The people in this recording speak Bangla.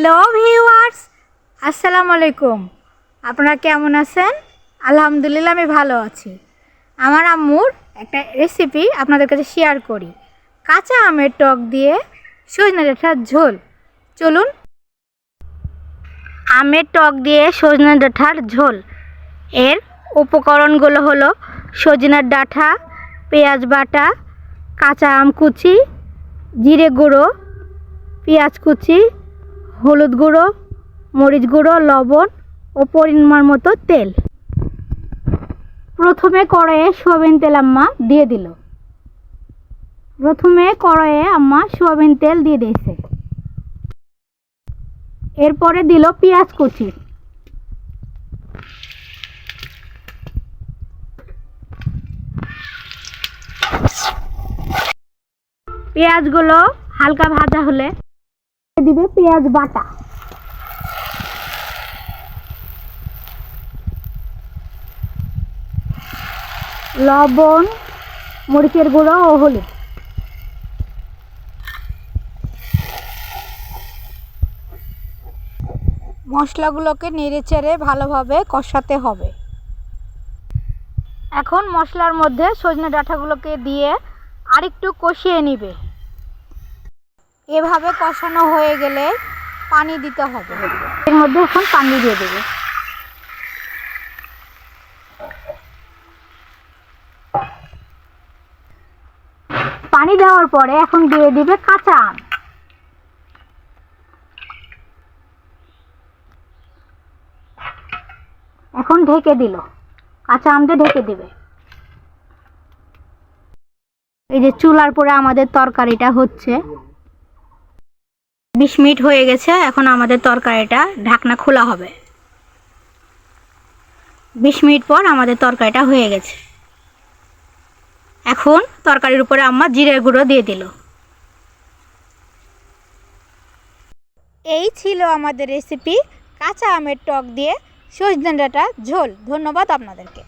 হ্যালো ভিউয়ার্স, আসসালামু আলাইকুম। আপনারা কেমন আছেন? আলহামদুলিল্লাহ, আমি ভালো আছি। আমার আম্মুর একটা রেসিপি আপনাদের কাছে শেয়ার করি। কাঁচা আমের টক দিয়ে সজনে ডাঁটার ঝোল। চলুন। আমের টক দিয়ে সজনে ডাঁটার ঝোল। এর উপকরণগুলো হলো সজনের ডাঁটা, পেঁয়াজ বাটা, কাঁচা আম কুচি, জিরে গুঁড়ো, পেঁয়াজ কুচি হলুদ গুঁড়ো, মরিচ গুঁড়ো, লবণ ও পরিমাণ মতো তেল। প্রথমে কড়াইয়ে সোয়াবিন তেল আম্মা দিয়ে দিল। প্রথমে কড়াইয়ে আম্মা সোয়াবিন তেল দিয়ে দিয়েছে। এরপরে দিল পেঁয়াজ কুচি। পেঁয়াজগুলো হালকা ভাজা হলে দিবে পেঁয়াজ বাটা। লবণ, মরিচের গুঁড়ো ও হলুদ। মশলাগুলোকে নেড়ে চেড়ে ভালোভাবে কষাতে হবে। এখন মশলার মধ্যে সজনে ডাঁটাগুলোকে দিয়ে আরেকটু কষিয়ে নিবে। এভাবে কষানো হয়ে গেলে পানি দিতে হবে। এর মধ্যে এখন পানি দিয়ে দেবে। পানি দেওয়ার পরে এখন দিয়ে দিবে কাঁচা আম। এখন ঢেকে দিল। কাঁচা আম দিয়ে ঢেকে দিবে। এই যে চুলার পরে আমাদের তরকারিটা হচ্ছে। বিশ মিনিট হয়ে গেছে, এখন আমাদের তরকারিটা ঢাকনা খোলা হবে। বিশ মিনিট পর আমাদের তরকারিটা হয়ে গেছে। এখন তরকারির উপরে আম্মা জিরের গুঁড়ো দিয়ে দিল। এই ছিল আমাদের রেসিপি কাঁচা আমের টক দিয়ে সজনে ডাঁটা ঝোল। ধন্যবাদ আপনাদেরকে।